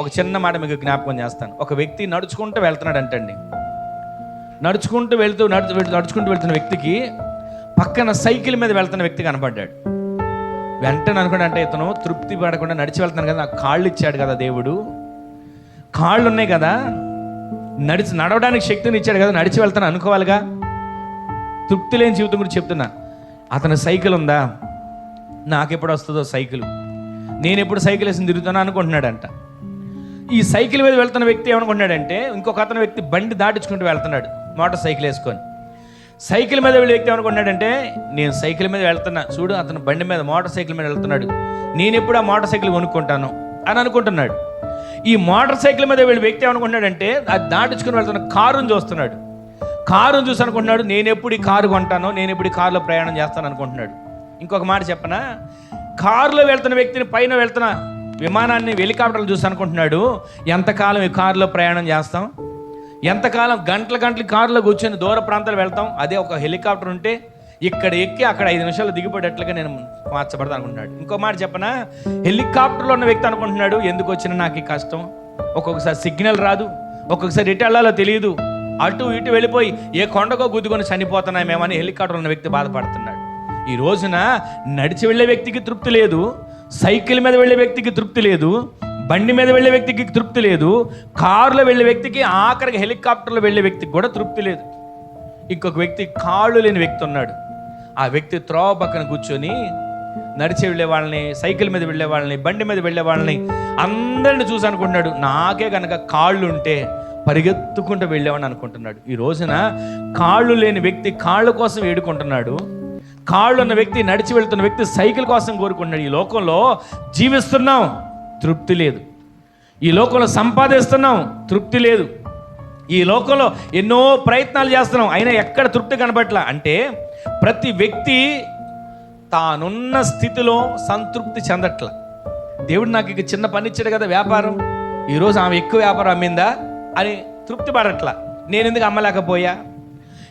ఒక చిన్న మాట మీకు జ్ఞాపకం చేస్తాను. ఒక వ్యక్తి నడుచుకుంటూ వెళ్తున్నాడు అంటండి నడుచుకుంటూ వెళ్తూ నడుచు నడుచుకుంటూ వెళ్తున్న వ్యక్తికి పక్కన సైకిల్ మీద వెళ్తున్న వ్యక్తి కనపడ్డాడు. వెంటనే అనుకున్నా అంటే ఇతను తృప్తి పడకుండా నడిచి వెళ్తాను కదా నాకు కాళ్ళు ఇచ్చాడు కదా దేవుడు. కాళ్ళు ఉన్నాయి కదా నడిచి నడవడానికి శక్తిని ఇచ్చాడు కదా నడిచి వెళ్తాను అనుకోవాలిగా. తృప్తి లేని జీవితం గురించి చెప్తున్నా. అతని సైకిల్ ఉందా? నాకెప్పుడు వస్తుందో సైకిల్. నేను ఎప్పుడు సైకిల్ వేసి తిరుగుతానో అనుకుంటున్నాడంట. ఈ సైకిల్ మీద వెళ్తున్న వ్యక్తి ఏమనుకున్నాడంటే ఇంకొక అతని వ్యక్తి బండి దాటించుకుంటూ వెళ్తున్నాడు మోటార్ సైకిల్ వేసుకొని. సైకిల్ మీద వెళ్ళే వ్యక్తి ఏమనుకున్నాడంటే నేను సైకిల్ మీద వెళ్తున్నా చూడు అతను బండి మీద మోటార్ సైకిల్ మీద వెళ్తున్నాడు నేను ఎప్పుడు ఆ మోటార్ సైకిల్ కొనుక్కుంటాను అని అనుకుంటున్నాడు. ఈ మోటార్ సైకిల్ మీద వెళ్ళే వ్యక్తి ఏమనుకుంటున్నాడంటే అది దాటించుకుని వెళ్తున్న కారుని చూస్తున్నాడు. కారుని చూసి అనుకుంటున్నాడు నేను ఎప్పుడు ఈ కారు కొంటాను నేను ఎప్పుడు ఈ కారులో ప్రయాణం చేస్తాను అనుకుంటున్నాడు. ఇంకొక మాట చెప్పనా? కారులో వెళ్తున్న వ్యక్తిని పైన వెళ్తున్న విమానాన్ని హెలికాప్టర్లు చూసి అనుకుంటున్నాడు ఎంతకాలం ఈ కారులో ప్రయాణం చేస్తాం? ఎంతకాలం గంటల గంటల కారులో కూర్చొని దూర ప్రాంతాలు వెళ్తాం? అదే ఒక హెలికాప్టర్ ఉంటే ఇక్కడ ఎక్కి అక్కడ ఐదు నిమిషాలు దిగిపోయేటట్లుగా నేను మార్చబడతా అనుకుంటున్నాడు. ఇంకో మాట చెప్పనా? హెలికాప్టర్లో ఉన్న వ్యక్తి అనుకుంటున్నాడు ఎందుకు వచ్చిన నాకు ఈ కష్టం? ఒక్కొక్కసారి సిగ్నల్ రాదు ఒక్కొక్కసారి ఎటు వెళ్ళాలో తెలియదు. అటు ఇటు వెళ్ళిపోయి ఏ కొండకో గుద్దుకొని చనిపోతున్నామేమని హెలికాప్టర్ ఉన్న వ్యక్తి బాధపడుతున్నాడు. ఈ రోజున నడిచి వెళ్ళే వ్యక్తికి తృప్తి లేదు సైకిల్ మీద వెళ్ళే వ్యక్తికి తృప్తి లేదు బండి మీద వెళ్ళే వ్యక్తికి తృప్తి లేదు కారులో వెళ్ళే వ్యక్తికి ఆఖరికి హెలికాప్టర్లో వెళ్ళే వ్యక్తికి కూడా తృప్తి లేదు. ఇంకొక వ్యక్తి కాళ్ళు లేని వ్యక్తి ఉన్నాడు. ఆ వ్యక్తి త్రోవ పక్కన కూర్చొని నడిచి వెళ్ళే వాళ్ళని సైకిల్ మీద వెళ్ళే వాళ్ళని బండి మీద వెళ్ళే వాళ్ళని అందరిని చూసి అనుకుంటున్నాడు. నాకే కనుక కాళ్ళు ఉంటే పరిగెత్తుకుంటూ వెళ్ళేవాడిని అనుకుంటున్నాడు. ఈ రోజున కాళ్ళు లేని వ్యక్తి కాళ్ళ కోసం వేడుకుంటున్నాడు కాళ్ళు ఉన్న వ్యక్తి నడిచి వెళ్తున్న వ్యక్తి సైకిల్ కోసం కోరుకున్నాడు ఈ లోకంలో జీవిస్తున్నాం తృప్తి లేదు. ఈ లోకంలో సంపాదిస్తున్నాం తృప్తి లేదు. ఈ లోకంలో ఎన్నో ప్రయత్నాలు చేస్తున్నాం అయినా ఎక్కడ తృప్తి కనబట్లా అంటే ప్రతి వ్యక్తి తానున్న స్థితిలో సంతృప్తి చెందట్ల. దేవుడు నాకు ఇక చిన్న పని ఇచ్చాడు కదా వ్యాపారం. ఈరోజు ఆమె ఎక్కువ వ్యాపారం అమ్మిందా అని తృప్తి పడట్లా. నేను ఎందుకు అమ్మలేకపోయా?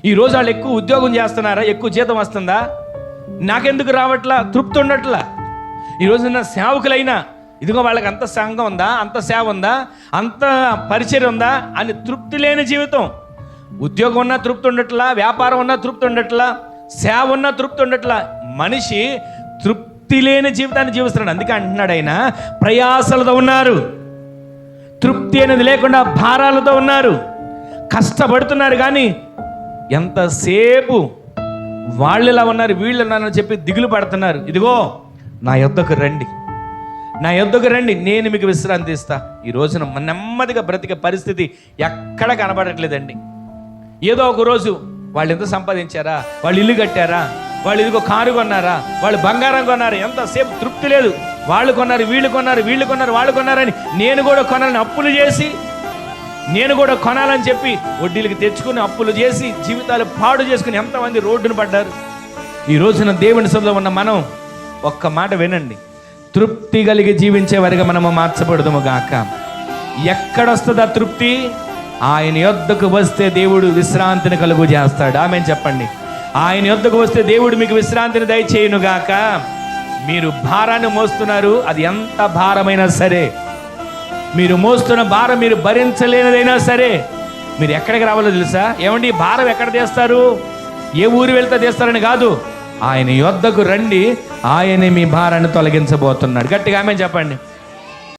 ఈరోజు వాళ్ళు ఎక్కువ ఉద్యోగం చేస్తున్నారా? ఎక్కువ జీతం వస్తుందా? నాకెందుకు రావట్లా? తృప్తి ఉండట్లా? ఈరోజు నా సేవకులైనా ఇదిగో వాళ్ళకి అంత సంఘం ఉందా? అంత సేవ ఉందా? అంత పరిచయం ఉందా? అని తృప్తి లేని జీవితం. ఉద్యోగం ఉన్నా తృప్తి ఉండట్లా? వ్యాపారం ఉన్నా తృప్తి ఉండట్లా? సేవ ఉన్నా తృప్తి ఉండట్లా? మనిషి తృప్తి లేని జీవితాన్ని జీవిస్తున్నాడు. అందుకే అంటున్నాడు ఆయన ప్రయాసలతో ఉన్నారు. తృప్తి అనేది లేకుండా భారాలతో ఉన్నారు. కష్టపడుతున్నారు కానీ ఎంతసేపు వాళ్ళు ఇలా ఉన్నారు వీళ్ళు ఉన్నారని చెప్పి దిగులు పడుతున్నారు. ఇదిగో నా యొద్దకు రండి. నా యొద్దకు రండి నేను మీకు విశ్రాంతి ఇస్తా. ఈ రోజున నెమ్మదిగా బ్రతికే పరిస్థితి ఎక్కడ కనబడట్లేదండి. ఏదో ఒక రోజు వాళ్ళు ఎంత సంపాదించారా వాళ్ళు ఇల్లు కట్టారా వాళ్ళు ఇదిగో కారు కొన్నారా వాళ్ళు బంగారం కొన్నారు ఎంతసేపు తృప్తి లేదు. వాళ్ళు కొన్నారు వీళ్ళు కొన్నారు వీళ్ళు కొన్నారు వాళ్ళు కొన్నారని నేను కూడా కొనాలని అప్పులు చేసి నేను కూడా కొనాలని చెప్పి వడ్డీలకి తెచ్చుకుని అప్పులు చేసి జీవితాలు పాడు చేసుకుని ఎంతమంది రోడ్డును పడ్డారు. ఈ రోజున దేవుని సభలో ఉన్న మనం ఒక్క మాట వినండి. తృప్తి కలిగి జీవించే వారిగా మనము మార్చబడదుము గాక. ఎక్కడొస్తుంది ఆ తృప్తి? ఆయన యొద్దకు వస్తే దేవుడు విశ్రాంతిని కలుగు చేస్తాడు. ఆమె చెప్పండి. ఆయన యొద్దకు వస్తే దేవుడు మీకు విశ్రాంతిని దయచేయును గాక. మీరు భారాన్ని మోస్తున్నారు. అది ఎంత భారమైనా సరే. మీరు మోస్తున్న భారం మీరు భరించలేనిదైనా సరే మీరు ఎక్కడికి రావాలో తెలుసా? ఏమండి భారం ఎక్కడ తీస్తారు? ఏ ఊరు వెళ్తే తీస్తారని కాదు ఆయన యొద్దకు రండి ఆయనే మీ భారాన్ని తొలగించబోతున్నాడు. గట్టిగా ఆమె చెప్పండి.